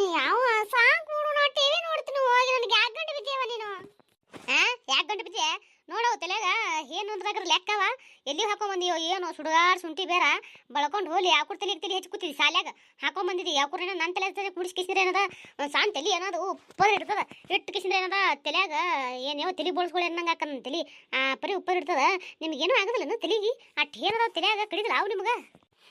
ಯಾವ ಸಾಕು ನೋಡು, ನಾ ಟಿವಿ ನೋಡ್ತೀನಿ, ಹೋಗಿ ನನಗೆ ಯಾಕೆ ಗಂಟೆ ಬಿದ್ದೀಯವ ನೀನು? ಹಾ ಯಾಕೆ ಗಂಟೆ ಬಿದ್ದೆ? ನೋಡವು ತಲೆಗ ಏನು ಅಂದ್ರಾಗ್ರ ಲೆಕ್ಕವ ಎಲ್ಲಿ ಹಾಕೊಂಬಂದಿಯೋ ಏನು, ಸುಡುಗಾಡ್ ಶುಂಠಿ ಬೇರ ಬಳಕೊಂಡು ಹೋಲಿ ಯಾಕೂರ್ ತಲೆ ತಲೆ ಹೆಚ್ಚು ಕೂತಿದ್ವಿ ಸಾಲ್ಯಾಗ ಹಾಕೊಂಡ್ ಯಾಕೂರಿನ ಯಾಕೂರ್ ನನ್ನ ತಲೆ ತಲೆ ಕುಡಿಸಿ ಕಿಸಿದ್ರೆ ಏನದ? ಸಾನ್ ಏನದು ಏನದ? ಉಪ್ಪರ್ ಇರ್ತದ ಇಟ್ಟು ಕಿಸಿದ್ರೆ ಏನದ? ತಲೆಯಾಗ ಏನೇವ ತಲೆ ಬೋಳ್ಸ್ಕೊಳ್ಳಿ ಅನ್ನಂಗೆ ಹಾಕ ನನ್ನ ತಲಿ, ಆ, ಪರಿ ಉಪ್ಪರ್ ಇರ್ತದ. ನಿಮ್ಗೇನು ಆಗದಿಲ್ಲ ತಲೆಗೆ? ಅಟ್ ಏನದ ತಲೆಯಾಗ ಕಡಿದಿಲ್ಲ ಅವು ನಿಮ್ಗ?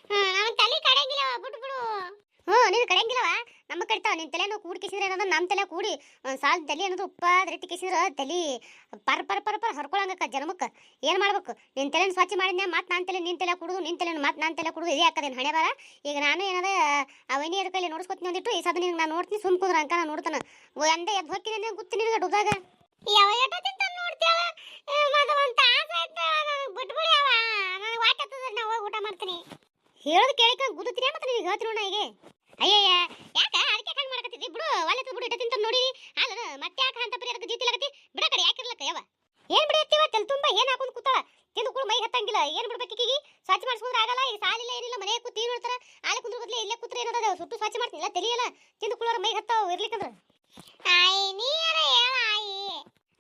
ನಮ್ಮ ತಲೆ ಕಡೆಗಿಲ್ಲ ಬಿಟ್ಟು ಬಿಡು. ಹ್ಞೂ ನೀನು ಕಡೆಯಂಗಿಲ್ಲವ ನಮ್ಮ ಕಡಿತಾವ ನಿನ್ನ ತಲೆನೂ ಕೂಡಿ ಕೇಸಿದ್ರೆ ಏನದ ನಮ್ಮ ತಲೆ ಕೂಡಿ. ಒಂದು ಸಾಲ ತಲೆ ಅನ್ನೋದು ಉಪ್ಪ ರೆಟ್ಟಿ ಕೇಸಿದ್ರೆ ತಲೆ ಪರ್ ಪರ್ ಪರ್ ಪರ್ ಹರ್ಕೊಳಂಗಕ್ಕ ಜನ್ಮಕ್ಕೆ. ಏನು ಮಾಡ್ಬೇಕು? ನಿನ್ನ ತಲೆನ ಸ್ವಚ್ಛ ಮಾಡಿದ್ನೆ ಮತ್ತೆ ನಾನು ತಲೆ ನಿನ್ನ ತಲೆ ಕುಡಿದು ನಿನ್ನ ತಲೆನ ಮತ್ತೆ ನಾನು ತಲೆ ಕುಡಿದು ಇದೇ ಹಾಕದೇನು ಹಣೆ ಬಾರ ಈಗ ನಾನು ಏನದ ಅವನಿ ಅದ್ರ ಕೈಲಿ ನೋಡಿಸ್ಕೊತೀನಿ ಅಂದಿಟ್ಟು ಈ ಸದ ನಿನಗೆ ನಾನು ನೋಡ್ತೀನಿ ಸುಮ್ ಕುದ್ರ ಅಂಕ ನಾನು ನೋಡ್ತಾನೆ. ಓ ಎಂದ ಎದ್ದು ಹೋಗ್ತೀನಿ ಅಂತ ಗೊತ್ತಿ ನಿನಗೆ ಡುಬ್ದಾಗ? ಯಾವ ಎಟ ತಿಂತ ನೋಡ್ತೀಯ? ಮತ್ತೆ ಒಂದು ತಾಸು ಆಯ್ತು ನನಗೆ ಬಿಟ್ಬಿಡಿ ಅವ. ನನಗೆ ವಾಟ್ ಹತ್ತದ ನಾ ಹೋಗಿ ಊಟ ಮಾಡ್ತೀನಿ. ಹೇಳೋದು ಕೇಳಿಕ ಗುದ್ದುತ್ತೀನಿ ಮತ್ತೆ ನೀವು ಹೇಳ್ತೀನಿ ನೋಡ ಈಗ ಅಯ್ಯಯ್ಯ, ಯಾಕ ಅದಕ್ಕೆ ಹಂಗೆ ಮಾಡಕತ್ತಿದ್ದಿ? ಬಿಡು, ಒಲೆ ಬಿಡು, ಇಟ್ಟ ತಿಂತ ನೋಡಿ. ಅಲ್ಲ ಮತ್ತೆ ಯಾಕ ಅಂತ ಪರಿ ಅದಕ್ಕೆ ಜೀತಿಲಾಗತ್ತಿ ಬಿಡ ಕಡೆ ಯಾಕಿರ್ಲಕ್ಕ ಯವ ಏನ್ ಬಿಡತ್ತೀವ ತಲೆ ತುಂಬ ಏನು ಹಾಕೊಂಡು ಕೂತಾಳ? ತಿಂದು ಕೂಡ, ಮೈ ಹತ್ತಂಗಿಲ್ಲ. ಏನ್ ಬಿಡ್ಬೇಕು ಈಕಿಗೆ? ಸ್ವಚ್ಛ ಮಾಡಿಸ್ಕೊಂಡ್ರೆ ಆಗಲ್ಲ ಈ ಸಾಲಿಲ್ಲ ಏನಿಲ್ಲ ಮನೆಗೆ ಕೂತಿ ನೋಡ್ತಾರ ಆಲೆ ಕುಂದ್ರ ಬದಲೇ ಇಲ್ಲೇ ಕೂತ್ರೆ ಏನದ ಸುಟ್ಟು ಸ್ವಚ್ಛ ಮಾಡ್ತಿಲ್ಲ ತಿಳಿಯಲ್ಲ ತಿಂದು ಕುಳೋರ ಮೈ ಹತ್ತಾವ ಇರ್ಲಿಕ್ಕಂದ್ರ ಆಯಿ ನೀರ ಹೇಳ ಆಯಿ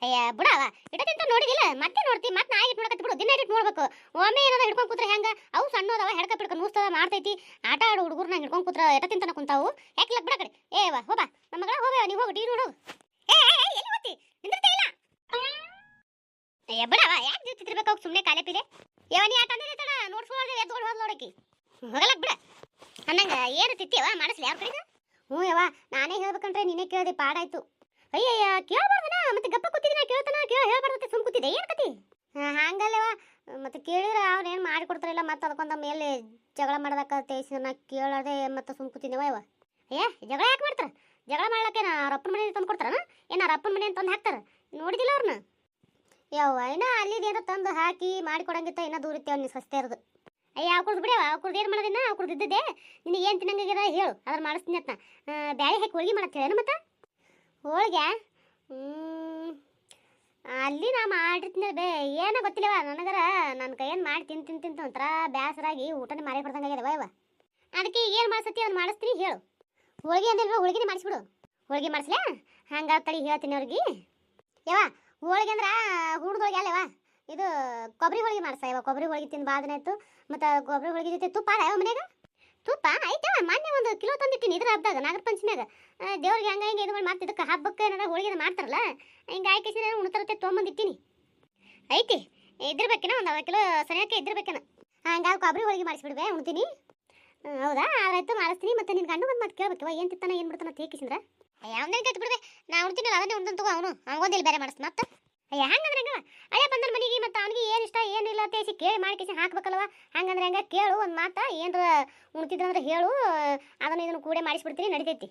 ಅಯ್ಯ ಬಿಡವ ಇಟ ತಿಂತ ನೋಡಿದಿಲ್ಲ. ಮತ್ತೆ ನೋಡ್ತಿ, ಮತ್ತೆ ನಾ ಇಟ್ ನೋಡಕತ್ತಿ ಬಿಡು. ದಿನ ಇಟ್ಟು ನೋಡ್ಬೇಕು. ಒಮ್ಮೆ ಏನದ ಹಿಡ್ಕೊಂಡ್ ಕೂತ್ರೆ ಹೆಂಗ? ಅವು ಸಣ್ಣದವ ಹೆಡ್ಕ ಬಿಡ್ಕ ನೂಸ್ತದ ಮಾಡ್ತೈತಿ. ಆಟ ಆಡೋ ಹುಡುಗರ್ನ ಹಿಡ್ಕೊಂಡು ಕೂತ್ರ ಎಟತಿಂತನ ಕುಂತಾವು. ಯಾಕಿಲ್ಲ ಬಿಡ ಕಡೆ? ಏ, ವಾ ಹೋಬಾ ನಮ್ಮ ಮಗಳ ಹೋಬೇವ ನೀವು ಹೋಗಿ, ಟೀ ನೋಡು. ಏ ಎಲ್ಲಿ ಹೋಗ್ತಿ? ಅಯ್ಯ ಬಿಡವ ಯಾಕೆ ಜೀತಿರ್ಬೇಕು ಹೋಗಿ ಸುಮ್ಮನೆ ಕಾಲೇ ಪಿಲೆ? ಯಾವ ನೀ ಆಟ ಅಂದ್ರೆ ತಡ. ನೋಡ್ಸ್ಕೊಳ್ಳೋದು ಎದ್ಕೊಂಡು ಹೋದ್ ನೋಡಕಿ. ಹೋಗಲಕ್ ಬಿಡ. ಅನ್ನಂಗ ಏನು ತಿತ್ತಿಯವ ಮಾಡಿಸ್ಲಿ ಯಾರ ಕಡೆಗ ಹ್ಞೂ ಯವ್ವ, ನಾನೇ ಹೇಳ್ಬೇಕಂದ್ರೆ ನೀನೇ ಕೇಳಿದೆ ಪಾಡಾಯ್ತು ಅಯ್ಯಯ್ಯ, ಕೇಳ್ಬಾರ್ದನ ಮತ್ತೆ ಗಪ್ಪ ಕೂತಿದ್ದೀನ ಕೇಳ್ತಾನ, ಕೇಳ ಹೇಳ್ಬಾರ್ದತ್ತೆ ಸುಮ್ ಕೂತಿದ್ದೆ. ಏನು ಕತಿ? ಹಂಗಲ್ಲವ ಮತ್ತೆ ಕೇಳಿದ್ರೆ ಅವ್ರು ಏನು ಮಾಡಿಕೊಡ್ತಾರಿಲ್ಲ, ಮತ್ತೆ ಅದಕ್ಕೊಂದ ಮೇಲೆ ಜಗಳ ಮಾಡೋದಕ್ಕೆ ತೇಸಿ ನಾ ಕೇಳದೆ ಮತ್ತೆ ಸುಮ್ ಕೂತಿದ್ದೀವ ಯವ್ವ ಏ, ಜಗಳ ಯಾಕೆ ಮಾಡ್ತಾರ? ಜಗಳ ಮಾಡ್ಲಕ್ಕೆ ನಾ ಅವ್ರ ಅಪ್ಪನ ಮನೆ ತಂದು ಕೊಡ್ತಾರನ ಏನು ಅವ್ರ ಅಪ್ಪನ ಮನೆ ತಂದು ಹಾಕ್ತಾರೆ? ನೋಡಿದಿಲ್ಲ ಅವ್ರನ್ನ ಯಾವ ಇನ್ನ ಅಲ್ಲಿದ್ ಏನೋ ತಂದು ಹಾಕಿ ಮಾಡಿಕೊಡಂಗಿತ್ತ, ಇನ್ನ ದೂರ ಇತ್ತೇವ್ ನೀ ಸಸ್ತೆ ಇರೋದು. ಅಯ್ಯ ಅವ್ಕುರ್ದು ಬಿಡವ ಅವ್ಕುರ್ದು ಏನು ಮಾಡೋದಿನ್ನ ಅವ್ರು ಇದ್ದಿದ್ದೆ? ನಿನಗೆ ಏನು ತಿನ್ನಂಗಾಗ್ಯದ ಹೇಳು, ಅದ್ರ ಮಾಡಿಸ್ತೀನಿ ಅಂತ ಬ್ಯಾಳೆ ಹಾಕಿ ಹೋಳಿಗೆ ಮಾಡತ್ತೇನು ಮತ್ತೆ? ಹೋಳಿಗೆ ಅಲ್ಲಿ ನಾ ಮಾಡಿರ್ತೀನಿ ಬೇ, ಏನೋ ಗೊತ್ತಿಲ್ಲವ ನನಗರ. ನನ್ನ ಕೈಯನ್ನು ಮಾಡಿ ತಿಂದು ತಿಂದು ತಿಂತು ಒಂಥರ ಬೇಸರಾಗಿ ಊಟನೇ ಮಾರಿ ಕೊಡ್ದಂಗಾಗ್ಯದ ಇವ ಅದಕ್ಕೆ ಏನು ಮಾಡಿಸತಿ ಅವ್ನು ಮಾಡಿಸ್ತೀನಿ ಹೇಳು. ಹೋಳಿಗೆ ಅಂದ್ರೆ ಹೋಳಿಗೆನೇ ಮಾಡಿಸ್ಬಿಡು. ಹೋಳಿಗೆ ಮಾಡಿಸ್ಲಾ? ಹಂಗೆ ತಳಿ ಹೇಳ್ತೀನಿ ಅವ್ರಿಗೆ. ಯವ ಹೋಳಿಗೆ ಅಂದ್ರೆ ಹೂಡ್ದೊಳಗೆ ಅಲ್ಲವ? ಇದು ಕೊಬ್ಬರಿ ಹೋಳಿಗೆ ಮಾಡಿಸ್ತಾ ಯವ ಕೊಬ್ಬರಿ ಹೋಳಿಗೆ ತಿಂದು ಭಾಳ ದಿನ ಆಯ್ತು. ಮತ್ತು ಕೊಬ್ಬರಿ ಹೋಳಿಗೆ ಜೊತೆ ತುಪ್ಪ ಯಾವ ಮನ್ಯಾಗ? ತುಪ್ಪ? ಐತವ ಮೊನ್ನೆ ಒಂದು ಕಿಲೋ ತಂದಿಟ್ಟಿನಿ ಇದ್ರ ಹಬ್ಬದಾಗ ನಾಗರ ಪಂಚಮಿಯಾಗ ದೇವ್ರಿಗೆ ಹಂಗ ಹಿಂಗೆ ಇದು ಮಾಡಿ ಇದಕ್ಕೆ ಹಬ್ಬಕ್ಕೆ ಏನಾರ ಹೋಳಿಗೆ ಮಾಡ್ತಾರಲ್ಲ, ಹಿಂಗೆ ಆಯ್ಕೆ ಉಣ್ತರತ್ತೆ ತೊಗೊಂಬಂದಿಟ್ಟಿನಿ. ಐತಿ, ಇದ್ದಿರ್ಬೇಕೇನ ಒಂದು ಕಿಲೋ ಸರಿಯಾಕೆ ಇದ್ದಿರ್ಬೇಕೇನ. ಹಂಗಾಗಿ ಕೊಬ್ಬರಿ ಹೋಳಿಗೆ ಮಾಡಿಸ್ಬಿಡ್ವೆ, ಉಣ್ತೀನಿ. ಹೌದಾ? ಆಯ್ತು ಮಾಡಿಸ್ತೀನಿ. ಮತ್ತೆ ನಿನ್ನ ಗಂಡು ಬಂದು ಮತ್ತೆ ಕೇಳ್ಬೇಕು. ಏನು ತಿಂತಾನ, ಏನು ಬಿಡ್ತಾನ ತೇಕಿಸಿದ್ರ ಯಾವ್ದೇ ಕತ್ ಬಿಡ್ವೆ. ನಾ ಉಣ್ತೀನಿ ಅದನ್ನೇ ಉಣ್ತಾನ ತಗೋ ಅವನು. ಹಂಗೊಂದಿಲ್ಲ ಬೇರೆ ಮಾಡಿಸ್ ಮತ್ತೆ? ಅಯ್ಯ, ಹಂಗಂದ್ರೆ ಹೆಂಗ? ಅಯ್ಯ, ಬಂದ್ರ ಮನೆಗೆ ಮತ್ತೆ ಅವನಿಗೆ ಏನು ಇಷ್ಟ ಏನಿಲ್ಲ ತೇಸಿ ಕೇಳಿ ಮಾಡಿ ಕೇಸಿ ಹಾಕ್ಬೇಕಲ್ವ? ಹಂಗಂದ್ರೆ ಹಂಗ? ಕೇಳು, ಒಂದು ಮಾತ ಏನ್ರ ಉಣ್ತಿದ್ದಂದ್ರೆ ಹೇಳು, ಅದನ್ನ ಇದನ್ನು ಕೂಡೆ ಮಾಡಿಸ್ಬಿಡ್ತೀನಿ, ನಡಿತೈತಿ.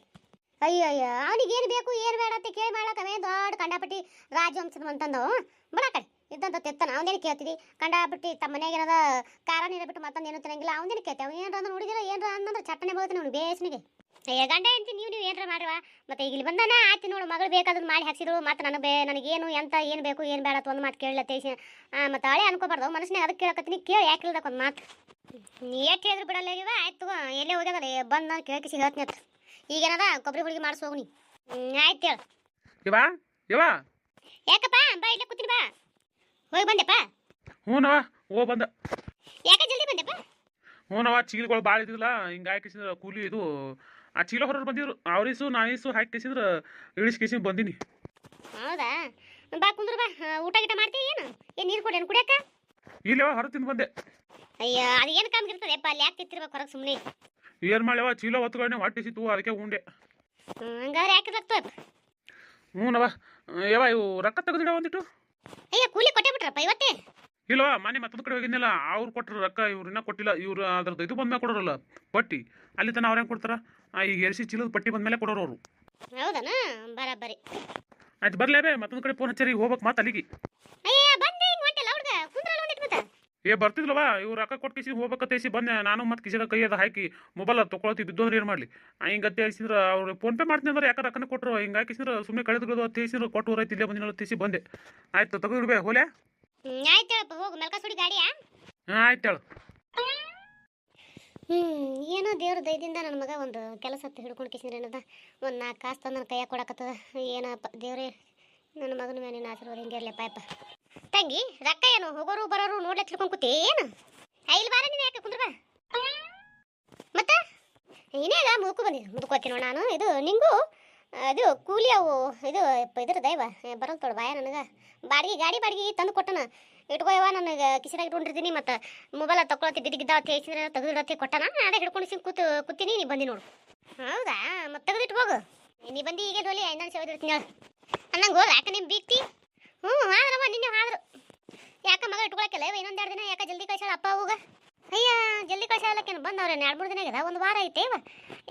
ಅಯ್ಯೋ ಅಯ್ಯೋ, ಅವನಿಗೆ ಏನು ಬೇಕು, ಏನು ಬೇಡ ಅಂತ ಕೇಳಿ ಮಾಡ್ಲಕ್ಕ ಅವೇ ದೊಡ್ಡ ಕಂಡಾಪಟ್ಟಿ ರಾಜವಂಶದ ಅಂತಂದು ಬಿಡಾಕಡೆ ಇದ್ದಂತ ತೆತ್ತನ, ಅವನೇನು ಕೇಳ್ತೀವಿ ಕಂಡಾಪಟ್ಟಿ ತಮ್ಮ ಮನ್ಯಾಗ ಏನದ ಕಾರಣ ಇರಬಿಟ್ಟು ಬಿಟ್ಟು ಮತ್ತೊಂದು ಏನು ತಿನ್ನಂಗಿಲ್ಲ, ಅವನೇನು ಕೇಳ್ತೇವೆ ಏನ್ರ ಅಂದ್ರೆ ನೋಡಿದಿಲ್ಲ, ಏನಾರ ಅಂದ್ರೆ ಚಟ್ಟನೆ ಬರ್ತೀನಿ ಅವ್ನು ಬೇಸ್ನಿಗೆ. ಅಯ್ಯ ಗಂಡ ಹೆಂಡ್ತಿ ನೀವು ನೀವು ಏನಾರ ಮಾಡಿವ ಮತ್ತೆ ಈಗ ಇಲ್ಲಿ ಬಂದಾನ ಆಯ್ತು ನೋಡು ಮಗಳು ಬೇಕಾದದ್ದು ಮಾಡಿ ಹಾಕ್ಸಿದ್ರು ಮತ್ತೆ ನನಗೆ ಬೇ ನನಗೇನು ಎಂತ ಏನು ಬೇಕು ಏನು ಬೇಡ ಅಂತ ಒಂದು ಮಾತು ಕೇಳಲ್ಲ ತೇಸಿ ಮತ್ತೆ ಹಳೆ ಅನ್ಕೋಬಾರ್ದು ಮನಸ್ಸಿನಾಗ ಅದಕ್ಕೆ ಕೇಳಕತ್ತೀನಿ ಕೇಳಿ ಯಾಕೆ ಇಲ್ದಕ್ಕೆ ಒಂದು ಮಾತು. ನೀ ಎಷ್ಟು ಹೇಳಿದ್ರು ಬಿಡಲ್ಲ ಇವ ಆಯ್ತು ಎಲ್ಲೇ ಹೋಗ್ಯದ ಬಂದು ನಾನು ಕೇಳ್ಕಿಸಿ ಹೇಳ್ತೀನಿ ಅಂತ. ಈಗೇನದ ಕೊಬ್ಬರಿ ಹುಡುಗಿ ಮಾಡಿಸ್ ಹೋಗ್ನಿ ಆಯ್ತು ಹೇಳು. ಇವಾ ಇವಾ ಯಾಕಪ್ಪ ಬಾ ಇಲ್ಲೇ ಕೂತೀನಿ ಬಾ. ಹೋಗಿ ಬಂದೆಪ್ಪ ಹ್ಞೂನವ ಓ ಬಂದ. ಯಾಕೆ ಜಲ್ದಿ ಬಂದೆಪ್ಪ ಹ್ಞೂನವ ಚೀಲಗಳು ಭಾಳ ಇದ್ದಿಲ್ಲ ಹಿಂಗೆ ಕೂಲಿ ಇದು. ಆ ಚೀಲ ಹೊರಗೆ ಬಂದಿದ್ರು ಅವ್ರಿಸು ನಾಯಿಸು ಹಾಕಿಸಿದ್ರ ಇಳಿಸಿ ಕೇಸಿ ಬಂದಿನಿ. ಹೌದಾ? ಬಾ ಕುಂದ್ರು ಬಾ. ಊಟ ಗೀಟ ಮಾಡ್ತೀವಿ ಏನು? ಏನು ನೀರು ಕೊಡೇನು ಕುಡಿಯಕ್ಕ? ಇಲ್ಲವ ಹೊರ ತಿಂದು ಬಂದೆ. ಅಯ್ಯೋ ಅದು ಏನು ಕಮ್ಮಿ ಇರ್ತದೆಪ್ಪ ಅಲ್ಲಿ ಯಾಕೆ ತಿತ್ತಿರ್ಬೇಕು ಹೊರಗೆ ಸುಮ್ಮನೆ ಏನು ಮಾಡ್ಯವ? ಚೀಲ ಹೊತ್ಕೊಂಡೆ ಹೊಟ್ಟಿಸಿತು ಅದಕ್ಕೆ ಉಂಡೆ. ಹಂಗಾದ್ರೆ ಯಾಕೆ ಮೂನ ಹ್ಞೂನವ ಯವ ಇವು ರೊಕ್ಕ ತೆಗೆದಿಡ ಒಂದಿಟ್ಟು? ಅಯ್ಯ ಕೂಲಿ ಕೊಟ್ಟೆ ಬಿಟ್ರಪ್ಪ ಇವತ್ತೇ? ಇಲ್ಲವ ಮನೆ ಮತ್ತೊಂದು ಕಡೆ ಹೋಗಿದ್ನಲ್ಲ ಅವ್ರು ಕೊಟ್ಟರು ರೊಕ್ಕ ಇವ್ರು ಇನ್ನೂ ಕೊಟ್ಟಿಲ್ಲ ಇವ್ರು ಅದ್ರದ್ದು ಇದು ಬಂದ್ಮೇಲೆ ಕೊಡೋರಲ್ಲ ಬಟ್ಟಿ. ಅಲ್ಲಿ ತನ ಅವ್ರು ಹೆಂಗೆ ಕೊಡ್ತಾರ? ಈಗ ಎರ್ಸಿ ಚೀಲದ ಪಟ್ಟಿ ಬಂದ್ಮೇಲೆ ಕೊಡೋರು ಅವರು. ಹೌದನ? ಬರಬ್ಬರಿ ಆಯ್ತು ಬರ್ಲೇಬೇ ಮತ್ತೊಂದು ಕಡೆ ಫೋನ್ ಹಚ್ಚರಿ ಹೋಗ್ಬೇಕು ಮತ್ತೆ ಅಲ್ಲಿಗೆ. ಅಯ್ಯ ಬಂದೆ ಹಿಂಗೆ ಹೊಂಟಲ್ಲ ಹುಡುಗ ಕುಂದ್ರಲ್ಲ ಒಂದಿಟ್ಟು ಮತ್ತೆ? ಏ ಬರ್ತಿದ್ಲವಾ ಇವ್ರು ರೊಕ್ಕ ಕೊಟ್ಟು ಕಿಸಿ ಹೋಗ್ಬೇಕತ್ತೇಸಿ ಬಂದೆ ನಾನು ಮತ್ತೆ ಕಿಸಿದ ಕೈ ಅದು ಹಾಕಿ ಮೊಬೈಲ್ ತೊಗೊಳತಿ ಬಿದ್ದು ಅಂದ್ರೆ ಏನು ಮಾಡಲಿ. ಹಿಂಗೆ ಅತ್ತೇಸಿದ್ರೆ ಅವ್ರು ಫೋನ್ ಪೇ ಮಾಡ್ತೀನಿ ಅಂದ್ರೆ ಯಾಕೆ ರೊಕ್ಕನ ಕೊಟ್ಟರು ಹಿಂಗೆ ಹಾಕಿಸಿದ್ರೆ ಸುಮ್ಮನೆ ಕಳೆದು ಅತ್ತೇಸಿದ್ರು ಕೊಟ್ಟು ಹೋರೈತಿ ಇಲ್ಲೇ ಬಂದಿನ ತೇಸಿ ಬಂದೆ. ಆಯ್ತು ತೆಗೆದಿಡ್ಬೇ ಹೋಲೆ ಆಯ್ತು ಹೋಗು ಮೆಲ್ಕ ಸುಡಿ ಗಾಡಿಯಾ? ಹಾಂ ಆಯ್ತು ಹೇಳು. ಹ್ಮ್, ಏನೋ ದೇವ್ರ ದಯದಿಂದ ನನ್ನ ಮಗ ಒಂದು ಕೆಲಸ ಹತ್ತು ಹಿಡ್ಕೊಂಡು ಕಿಸಿದ್ರೆ ಏನದ? ಒಂದು ನಾಲ್ಕು ಕಾಸು ತಂದು ನನ್ನ ಕೈಯಾಗ ಕೊಡಕತ್ತದ. ಏನಪ್ಪ ದೇವ್ರೇ ನನ್ನ ಮಗನ ಮೇಲೆ ನಿನ್ನ ಆಶೀರ್ವಾದ ಹಿಂಗೆ ಇರಲಿ, ಪಾಯಪ್ಪ. ತಂಗಿ, ರೊಕ್ಕ ಏನು? ಹೋಗೋರು ಬರೋರು ನೋಡ್ಲಿಕ್ಕೆ ತಿಳ್ಕೊಂಡು ಕೂತಿ, ಏನು? ಐಲ್ ಬಾರ ನೀನು ಯಾಕೆ ಕುಂದ್ರ ಮತ್ತೆ? ಅಲ್ಲ ಮುದುಕು ಬಂದಿದ್ದು ಮುದುಕೋತೀನಿ ನಾನು. ಇದು ನಿಂಗೂ ಅದು ಕೂಲಿ ಅವು, ಇದು ಇದ್ರ ದೈವ. ಬರಲ್ ತೊಡ ಬಾಯ ನನಗೆ. ಬಾಡಿಗೆ, ಗಾಡಿ ಬಾಡಿಗೆ ತಂದು ಕೊಟ್ಟನ. ಇಟ್ಕೋಯವ ನನಗೆ ಕಿಸಿದಾಗ ಇಟ್ಕೊಂಡಿರ್ತೀನಿ ಮತ್ತು ಮೊಬೈಲ್ ತಗೊಳತಿ ಬಿದ್ದಿದ್ದ ತೇಸಿದ್ರೆ ತೆಗೆದಿಡತ್ತೆ ಕೊಟ್ಟನ. ಅದೇ ಹಿಡ್ಕೊಂಡು ಸಿಂಗ್ ಕೂತು ಕೂತೀನಿ, ನೀ ಬಂದಿ ನೋಡು. ಹೌದಾ? ಮತ್ತೆ ತೆಗೆದಿಟ್ಟು ಹೋಗು. ನೀ ಬಂದು ಈಗ ಡೋಲಿ, ಐದು ನಾನು ಹೇಳು. ಅನ್ನಂಗೆ ಹೋಗ, ಯಾಕೆ ನಿಮ್ಮ ಬೀಗ್ತಿ? ಹ್ಞೂ ಆದ್ರಮ್ಮ ನಿನ್ನೆ ಆದ್ರು ಯಾಕೆ ಮಗ ಇಟ್ಕೊಳಕ್ಕೆಲ್ಲ? ಇನ್ನೊಂದು ಎರಡು ದಿನ ಯಾಕೆ ಜಲ್ದಿ ಕಳ್ಸಾಳ ಅಪ್ಪ ಹೋಗ ಅಯ್ಯ ಜಲ್ದಿ ಕಳ್ಸಲಕ್ಕಿಂತ ಬಂದು ಅವ್ರ ಎರಡು ಮೂರು ದಿನ ಆಗ್ಯದ ಒಂದು ವಾರ ಐತೆ ಇವ.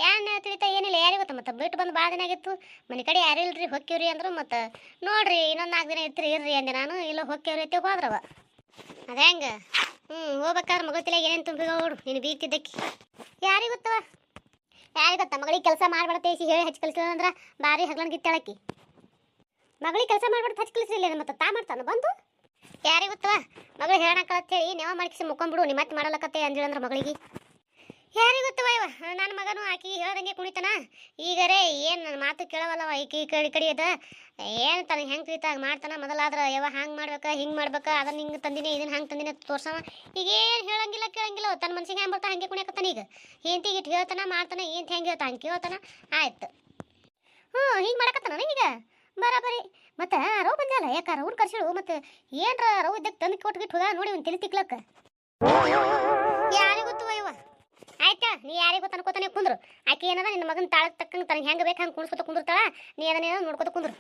ಏನು ತಿಳಿತಾ ಏನಿಲ್ಲ, ಯಾರಿಗೆ ಗೊತ್ತ? ಮತ್ತೆ ಬಿಟ್ಟು ಬಂದು ಭಾಳ ದಿನ ಆಗಿತ್ತು. ಮನೆ ಕಡೆ ಯಾರು ಇಲ್ರಿ, ಹೊಕ್ಕಿವ್ರಿ ಅಂದ್ರು, ಮತ್ತು ನೋಡ್ರಿ, ಇನ್ನೊಂದು ನಾಲ್ಕು ದಿನ ಇರ್ತೀರಿ, ಇರ್ರಿ ಅಂದೆ ನಾನು. ಇಲ್ಲ ಹೊಕ್ಕಿವ್ರಿ ಐತೆ ಹೋದ್ರವ. ಅದೇ ಹೆಂಗೆ? ಹ್ಞೂ ಹೋಗ್ಬೇಕಾದ್ರೆ ಮಗತಿಲ್ಲ ಏನೇನು ತುಂಬಿ ನೋಡು, ನೀನು ಬೀಗ್ತಿದ್ದಕ್ಕಿ. ಯಾರಿಗೆ ಗೊತ್ತವ? ಯಾರಿಗೆ ಗೊತ್ತ? ಮಗಳಿಗೆ ಕೆಲಸ ಮಾಡ್ಬಾರ್ದು ಹೇಳಿ ಹಚ್ಚಿ ಕಲಿಸಿದ ಅಂದ್ರೆ ಭಾರಿ ಹಗ್ಲನ್ ಗಿತ್ತಾಳಕ್ಕಿ. ಮಗಳಿಗೆ ಕೆಲಸ ಮಾಡ್ಬಾರ್ದು ಹಚ್ಚಿ ಕಲಿಸಿಲ್ಲ ಮತ್ತೆ ತಾ ಮಾಡ್ತಾನೆ? ಬಂದು? ಯಾರಿಗೆ ಗೊತ್ತವ? ಮಗಳು ಹೇಳಿ ನೀವು ಮಾಡ್ಕಿಸಿ ಮುಕ್ಕೊಂಬಿಡು ನಿಮ್ಮ ಮತ್ತೆ ಮಾಡಲಕತ್ತೆ ಅಂದಿಲ್ಲ ಅಂದ್ರೆ ಮಗಳಿಗೆ. ಯಾರಿಗೆ ಗೊತ್ತವ ಇವ? ನನ್ನ ಮಗನು ಆಕಿ ಹೇಳ್ದಂಗೆ ಕುಣಿತಾನ. ಈಗರೇ ಏನು ನನ್ನ ಮಾತು ಕೇಳವಲ್ಲವ? ಕಡೆ ಕಡೆ ಅದ. ಏನು ತನಗೆ ಹೆಂಗೆ ಕುಳಿತಾಗ ಮಾಡ್ತಾನ? ಮೊದಲಾದ್ರೆ ಯಾವ ಹಂಗೆ ಮಾಡ್ಬೇಕು, ಹಿಂಗೆ ಮಾಡ್ಬೇಕ? ಅದನ್ನ ಹಿಂಗೆ ತಂದಿನಿ ಇದನ್ನ ಹಂಗೆ ತಂದಿನಿ ತೋರ್ಸವ. ಈಗ ಏನು ಹೇಳಂಗಿಲ್ಲ, ಕೇಳಂಗಿಲ್ಲ. ತನ್ನ ಮನ್ಸಿಗೆ ಹೆಂಗೆ ಬರ್ತಾ ಹಂಗೆ ಕುಣಿಯಕತ್ತಾನ ಈಗ. ಹೆಂಡತಿಗೆ ಇಟ್ಟು ಹೇಳ್ತಾನ, ಮಾಡ್ತಾನೆ ಏನು ಹೆಂಗೆ ಹೇಳ್ತಾ ಹಂಗೆ ಕೇಳ್ತಾನ. ಆಯ್ತು. ಹ್ಞೂ ಹಿಂಗೆ ಮಾಡಕತ್ತಾನ ಈಗ ಬರಾಬರಿ. ಮತ್ತೆ ರವ್ ಬಂದಲ್ಲ ಯಾಕ ರವ್ನ ಕರ್ಸಿಳು ಮತ್ತೆ ಏನ್ರ ರವ್ ಇದ್ದಕ್ಕೆ ತಂದು ಕೊಟ್ಬಿಟ್ಟು ಹೋಗ ನೋಡಿ ಒಂದು ತಲೆ ತಿಕ್ಲಕ್ಕ? ಯಾರಿಗೆ ಗೊತ್ತು ಇವ? ಆಯ್ತಾ, ನೀ ಯಾರಿಗೆ ಗೊತ್ತ ಅನ್ಕೋತಾನೆ ಕುಂದ್ರು. ಆಕೆ ಏನದ, ನಿನ್ನ ಮಗನ ತಾಳಕ್ ತಕ್ಕಂಗೆ ತನಗೆ ಹೆಂಗೆ ಬೇಕು ಹಂಗೆ ಕುಣಿಸ್ಕೊತ ಕುಂದಿರ್ತಾಳ, ನೀ ಅದನ್ನೇನೋ ನೋಡ್ಕೋತ ಕುಂದ್ರು.